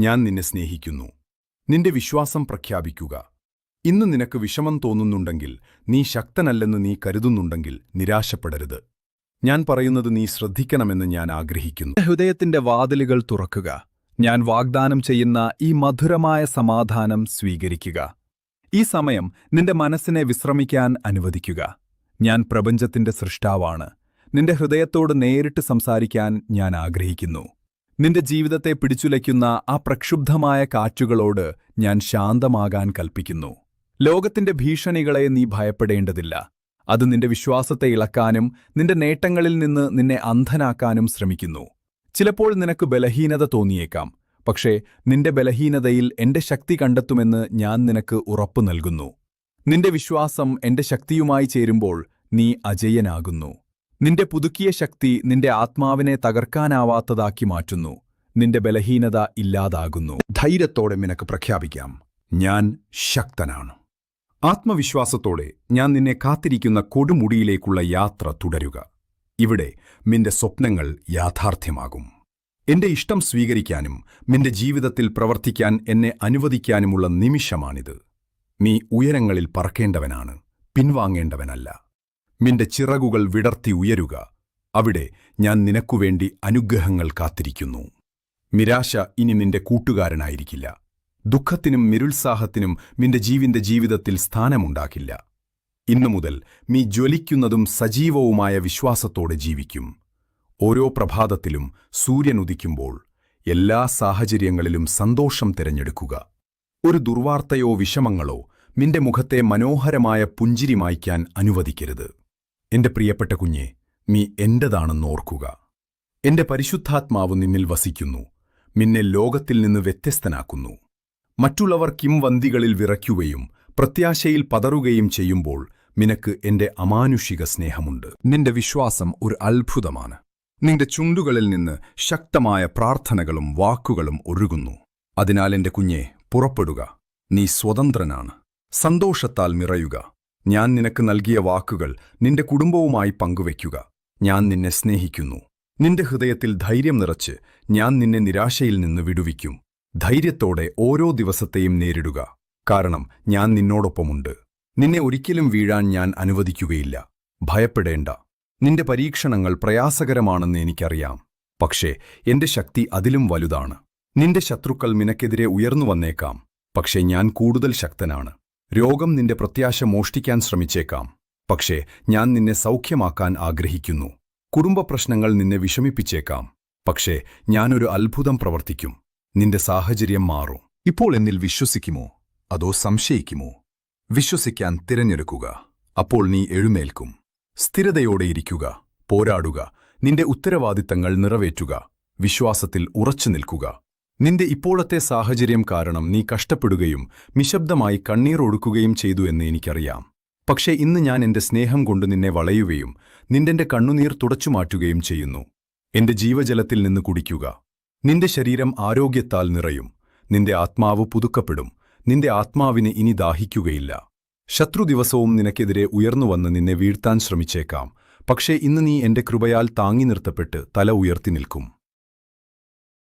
ഞാൻ നിന്നെ സ്നേഹിക്കുന്നു. നിന്റെ വിശ്വാസം പ്രഖ്യാപിക്കുക. ഇന്ന് നിനക്ക് വിഷമം തോന്നുന്നുണ്ടെങ്കിൽ നീ ശക്തനല്ലെന്ന് നീ കരുതുന്നുണ്ടെങ്കിൽ നിരാശപ്പെടരുത്. ഞാൻ പറയുന്നത് നീ ശ്രദ്ധിക്കണമെന്ന് ഞാൻ ആഗ്രഹിക്കുന്നു. ഹൃദയത്തിന്റെ വാതിലുകൾ തുറക്കുക. ഞാൻ വാഗ്ദാനം ചെയ്യുന്ന ഈ മധുരമായ സമാധാനം സ്വീകരിക്കുക. ഈ സമയം നിന്റെ മനസ്സിനെ വിശ്രമിക്കാൻ അനുവദിക്കുക. ഞാൻ പ്രപഞ്ചത്തിന്റെ സൃഷ്ടാവാണ്. നിന്റെ ഹൃദയത്തോട് നേരിട്ട് സംസാരിക്കാൻ ഞാൻ ആഗ്രഹിക്കുന്നു. നിന്റെ ജീവിതത്തെ പിടിച്ചുലയ്ക്കുന്ന ആ പ്രക്ഷുബ്ധമായ കാറ്റുകളോട് ഞാൻ ശാന്തമാകാൻ കൽപ്പിക്കുന്നു. ലോകത്തിന്റെ ഭീഷണികളെ നീ ഭയപ്പെടേണ്ടതില്ല. അത് നിന്റെ വിശ്വാസത്തെ ഇളക്കാനും നിന്റെ നേട്ടങ്ങളിൽ നിന്ന് നിന്നെ അന്ധനാക്കാനും ശ്രമിക്കുന്നു. ചിലപ്പോൾ നിനക്ക് ബലഹീനത തോന്നിയേക്കാം പക്ഷേ നിന്റെ ബലഹീനതയിൽ എന്റെ ശക്തി കണ്ടെത്തുമെന്ന് ഞാൻ നിനക്ക് ഉറപ്പു നൽകുന്നു. നിന്റെ വിശ്വാസം എന്റെ ശക്തിയുമായി ചേരുമ്പോൾ നീ അജയനാകുന്നു. നിന്റെ പുതുക്കിയ ശക്തി നിന്റെ ആത്മാവിനെ തകർക്കാനാവാത്തതാക്കി മാറ്റുന്നു. നിന്റെ ബലഹീനത ഇല്ലാതാകുന്നു. ധൈര്യത്തോടെ നിനക്ക് പ്രഖ്യാപിക്കാം. ഞാൻ ശക്തനാണ്. ആത്മവിശ്വാസത്തോടെ ഞാൻ നിന്നെ കാത്തിരിക്കുന്ന കൊടുമുടിയിലേക്കുള്ള യാത്ര തുടരുക. ഇവിടെ നിന്റെ സ്വപ്നങ്ങൾ യാഥാർത്ഥ്യമാകും. എന്റെ ഇഷ്ടം സ്വീകരിക്കാനും നിന്റെ ജീവിതത്തിൽ പ്രവർത്തിക്കാൻ എന്നെ അനുവദിക്കാനുമുള്ള നിമിഷമാണിത്. നീ ഉയരങ്ങളിൽ പറക്കേണ്ടവനാണ് പിൻവാങ്ങേണ്ടവനല്ല. നിന്റെ ചിറകുകൾ വിടർത്തി ഉയരുക. അവിടെ ഞാൻ നിനക്കുവേണ്ടി അനുഗ്രഹങ്ങൾ കാത്തിരിക്കുന്നു. നിരാശ ഇനി നിന്റെ കൂട്ടുകാരനായിരിക്കില്ല. ദുഃഖത്തിനും നിരുത്സാഹത്തിനും നിന്റെ ജീവിന്റെ ജീവിതത്തിൽ സ്ഥാനമുണ്ടാക്കില്ല ഇന്നു മുതൽ നീ ജ്വലിക്കുന്നതും സജീവവുമായ വിശ്വാസത്തോടെ ജീവിക്കും. ഓരോ പ്രഭാതത്തിലും സൂര്യൻ ഉദിക്കുമ്പോൾ എല്ലാ സാഹചര്യങ്ങളിലും സന്തോഷം തിരഞ്ഞെടുക്കുക. ഒരു ദുർവാർത്തയോ വിഷമങ്ങളോ നിന്റെ മുഖത്തെ മനോഹരമായ പുഞ്ചിരി മായ്ക്കാൻ അനുവദിക്കരുത്. എന്റെ പ്രിയപ്പെട്ട കുഞ്ഞെ നീ എന്റേതാണെന്നോർക്കുക എന്റെ പരിശുദ്ധാത്മാവ് നിന്നിൽ വസിക്കുന്നു നിന്നെ ലോകത്തിൽ നിന്ന് വ്യത്യസ്തനാക്കുന്നു. മറ്റുള്ളവർ കിംവന്തികളിൽ വിറയ്ക്കുകയും പ്രത്യാശയിൽ പതറുകയും ചെയ്യുമ്പോൾ നിനക്ക് എന്റെ അമാനുഷിക സ്നേഹമുണ്ട്. നിന്റെ വിശ്വാസം ഒരു അത്ഭുതമാണ്. നിന്റെ ചുണ്ടുകളിൽ നിന്ന് ശക്തമായ പ്രാർത്ഥനകളും വാക്കുകളും ഒഴുകുന്നു അതിനാൽ എന്റെ കുഞ്ഞെ പുറപ്പെടുക. നീ സ്വതന്ത്രനാണ്. സന്തോഷത്താൽ നിറയുക. ഞാൻ നിനക്ക് നൽകിയ വാക്കുകൾ നിന്റെ കുടുംബവുമായി പങ്കുവയ്ക്കുക. ഞാൻ നിന്നെ സ്നേഹിക്കുന്നു. നിന്റെ ഹൃദയത്തിൽ ധൈര്യം നിറച്ച് ഞാൻ നിന്നെ നിരാശയിൽ നിന്ന് വിടുവിക്കും. ധൈര്യത്തോടെ ഓരോ ദിവസത്തെയും നേരിടുക. കാരണം ഞാൻ നിന്നോടൊപ്പമുണ്ട്. നിന്നെ ഒരിക്കലും വീഴാൻ ഞാൻ അനുവദിക്കുകയില്ല. ഭയപ്പെടേണ്ട. നിന്റെ പരീക്ഷണങ്ങൾ പ്രയാസകരമാണെന്ന് എനിക്കറിയാം. പക്ഷേ എന്റെ ശക്തി അതിലും വലുതാണ്. നിന്റെ ശത്രുക്കൾ നിനക്കെതിരെ ഉയർന്നു വന്നേക്കാം. പക്ഷേ ഞാൻ കൂടുതൽ ശക്തനാണ്. രോഗം നിന്റെ പ്രത്യാശ മോഷ്ടിക്കാൻ ശ്രമിച്ചേക്കാം. പക്ഷേ ഞാൻ നിന്നെ സൗഖ്യമാക്കാൻ ആഗ്രഹിക്കുന്നു. കുടുംബ പ്രശ്നങ്ങൾ നിന്നെ വിഷമിപ്പിച്ചേക്കാം. പക്ഷേ ഞാനൊരു അത്ഭുതം പ്രവർത്തിക്കും. നിന്റെ സാഹചര്യം മാറും. ഇപ്പോൾ എന്നിൽ വിശ്വസിക്കുമോ? അതോ സംശയിക്കുമോ? വിശ്വസിക്കാൻ തിരഞ്ഞെടുക്കുക. അപ്പോൾ നീ എഴുന്നേൽക്കും. സ്ഥിരതയോടെ ഇരിക്കുക. പോരാടുക. നിന്റെ ഉത്തരവാദിത്തങ്ങൾ നിറവേറ്റുക. വിശ്വാസത്തിൽ ഉറച്ചു നിൽക്കുക. നിന്റെ ഇപ്പോഴത്തെ സാഹചര്യം കാരണം നീ കഷ്ടപ്പെടുകയും നിശബ്ദമായി കണ്ണീർ ഒഴുക്കുകയും ചെയ്തു എന്ന് എനിക്കറിയാം. പക്ഷേ ഇന്ന് ഞാൻ എന്റെ സ്നേഹം കൊണ്ട് നിന്നെ വളയുകയും നിന്റെ കണ്ണുനീർ തുടച്ചുമാറ്റുകയും ചെയ്യുന്നു. എന്റെ ജീവജലത്തിൽ നിന്ന് കുടിക്കുക. നിന്റെ ശരീരം ആരോഗ്യത്താൽ നിറയും. നിന്റെ ആത്മാവ് പുതുക്കപ്പെടും. നിന്റെ ആത്മാവിന് ഇനി ദാഹിക്കുകയില്ല. ശത്രു ദിവസവും നിനക്കെതിരെ ഉയർന്നുവന്ന് നിന്നെ വീഴ്ത്താൻ ശ്രമിച്ചേക്കാം. പക്ഷേ ഇന്ന് നീ എന്റെ കൃപയാൽ താങ്ങി നിർത്തപ്പെട്ട് തല ഉയർത്തി നിൽക്കും.